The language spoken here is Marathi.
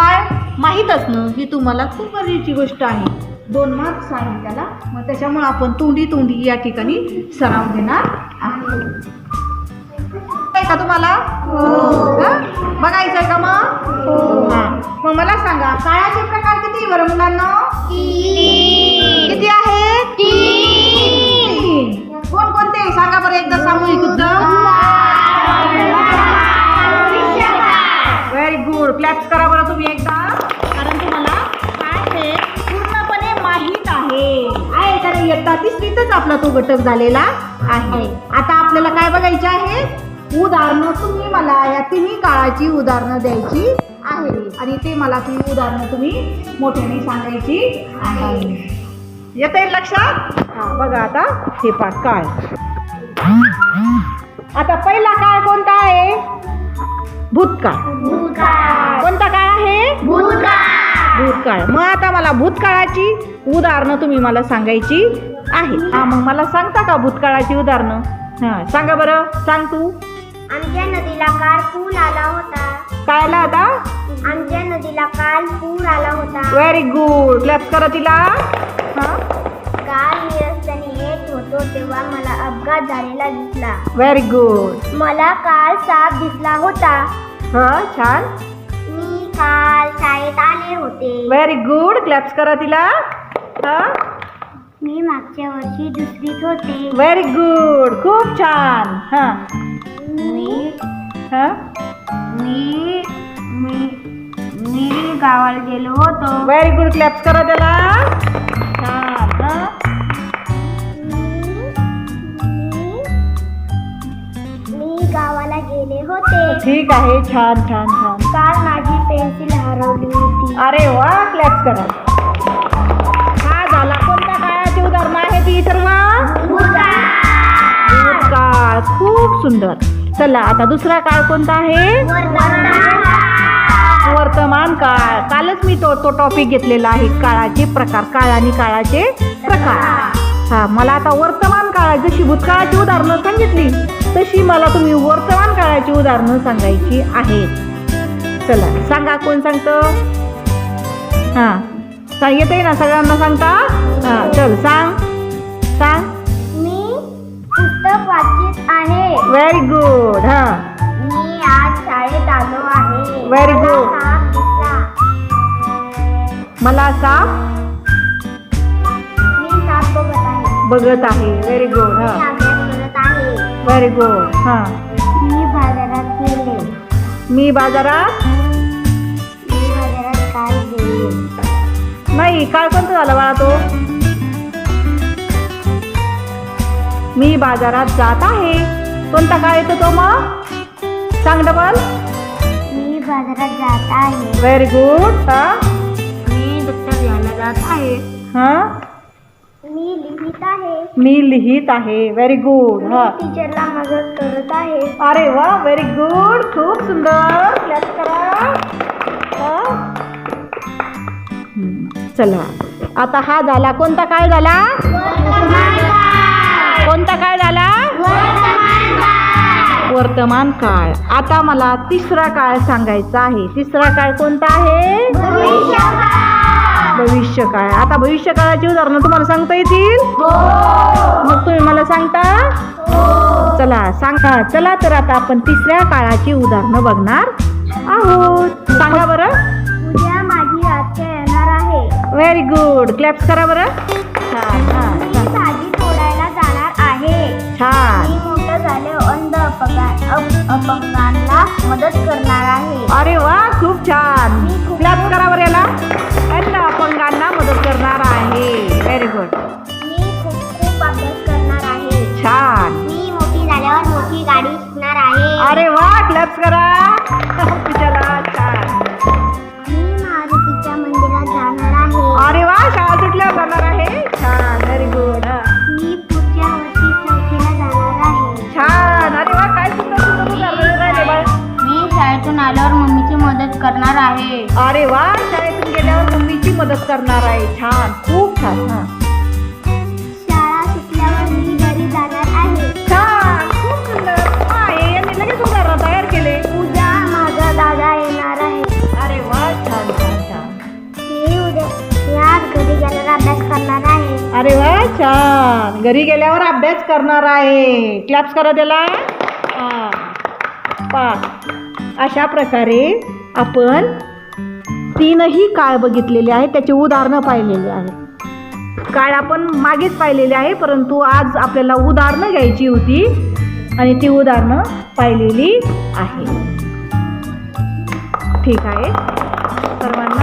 काय माहीत असणं ही तुम्हाला खूप गरजेची गोष्ट आहे. दोन मार्क्स आहेत त्याला. मग त्याच्यामुळे आपण तोंडी तोंडी या ठिकाणी सराव घेणार आहोत आहे का तुम्हाला? हा? बघायचंय का मग? हा. मग मला सांगा काळाचे प्रकार किती बरं मुलांना? इयत्ता तिसरीतच आपला तो घटक झालेला आहे. आता आपल्याला काय बघायचे आहे? उदाहरणं तुम्ही मला या तिन्ही काळाची उदाहरणं द्यायची आहे. आणि ते मला ती उदाहरणं तुम्ही मोठ्याने सांगायची आहे. येत येईल लक्षात? हा बघा आता हे पाठ काय. आता पहिला काळ कोणता आहे? भूतकाळ. कोणता काळ आहे? भूतकाळ. मग आता मला भूतकाळाची उदाहरणं तुम्ही मला सांगायची आहे हा मग मला सांगता का भूतकाळाची उदाहरणं? हा सांगा बरं. सांग तू. आमच्या नदीला काल पूर आला होता. काय आला आता? आमच्या नदीला काल पूर आला होता. व्हेरी गुड क्लॅप करा तिला. हा? काल मी रस्त्याने येत होतो तेव्हा मला अपघात झालेला दिसला. व्हेरी गुड मला काल साप दिसला होता. हा छान. काल शाळेत आले होते. व्हेरी गुड क्लॅप्स करा तिला. हा? मी मागच्या वर्षी दुसरीत होते. व्हेरी गुड खूप छान. हा. मी हा? मी मी मी गावाला गेलो होतो. व्हेरी गुड क्लॅप्स करा त्याला. छान. हा? मी गावाला गेले होते. ठीक आहे. छान छान छान. काल माझी पेन्सिल हरवली होती अरे वा क्लॅप करा. हा झाला. कोणत्या काळाची उदाहरणं आहे ती तर भूतकाळ. खूप सुंदर. चला आता दुसरा काळ कोणता आहे? वर्तमान काळ. कालच मी तो तो टॉपिक घेतलेला आहे. काळाचे प्रकार काळ आणि काळाचे प्रकार. हा मला आता वर्तमान काळात जशी भूतकाळाची उदाहरणं सांगितली तशी मला तुम्ही वर्तमान काळाची उदाहरणं सांगायची आहेत. चला सांगा कोण सांगतं? हां सांग येते ना सगळ्यांना सांगता? हां चल सांग. सांग. मी पुस्तक वाचित आहे. व्हेरी गुड हां. मी आज शाळेत आलो आहे. साप दिसला मला साप मी साप बघत आहे. बघत आहे. व्हेरी गुड हां. व्हेरी गुड हां. मी बाजारात गेले. मी बाजारात? मी बाजारात काल गेले नाही काळ कोणता झाला बाळा तो? मी बाजारात जात आहे. कोणता काळ येतो तो मग? सांग डबल मी बाजारात जात आहे. व्हेरी गुड हा? मी दप्तर घ्यायला जात आहे. हा? मी लिहित आहे. व्हेरी गुड हा. टीचरला मदत करत आहे. अरे वा व्हेरी गुड खूप सुंदर. क्लॅप करा. हा? हम्म, चला. आता हा झाला. कोणता काळ झाला? कोणता काळ झाला? वर्तमान काळ. आता मला तिसरा काळ सांगायचा आहे. तिसरा काळ कोणता आहे? भविष्य काळ आता भविष्य काळाची उदाहरणं तुम्हाला सांगता येतील? मग तुम्ही मला सांगता? चला सांगा. चला तर आता आपण तिसऱ्या काळाची उदाहरणं बघणार आहोत. सांगा बरं. उद्या माझी आत्या येणार आहे. व्हेरी गुड क्लॅप्स करा बरं. छान मी. भाजी तोडायला जाणार आहे. छान मी मोठं झाले अंध अपंगा अप- अपंगांना मदत करणार करा. मंदिरात जाणार आहे. अरे वा शाळा सुटल्यावर जाणार आहे. छान व्हेरी गुड मी पुढच्या वर्षी चौथीला जाणार आहे. छान. अरे वा काय सुंदर सुंदर उदाहरणं राहिले बाळ. मी शाळेतून आल्यावर मम्मीची मदत करणार आहे. अरे वा शाळेतून गेल्यावर मम्मीची मदत करणार आहे. छान खूप छान हा. छान. घरी गेल्यावर अभ्यास करणार आहे. क्लॅप्स करा त्याला. हा. पा. अशा प्रकारे आपण तीनही काळ बघितलेले आहेत. त्याची उदाहरणं पाहिलेली आहेत. काळ आपण मागेच पाहिलेले आहे परंतु आज आपल्याला उदाहरणं घ्यायची होती आणि ती उदाहरणं पाहिलेली आहे. ठीक आहे? सर्वांना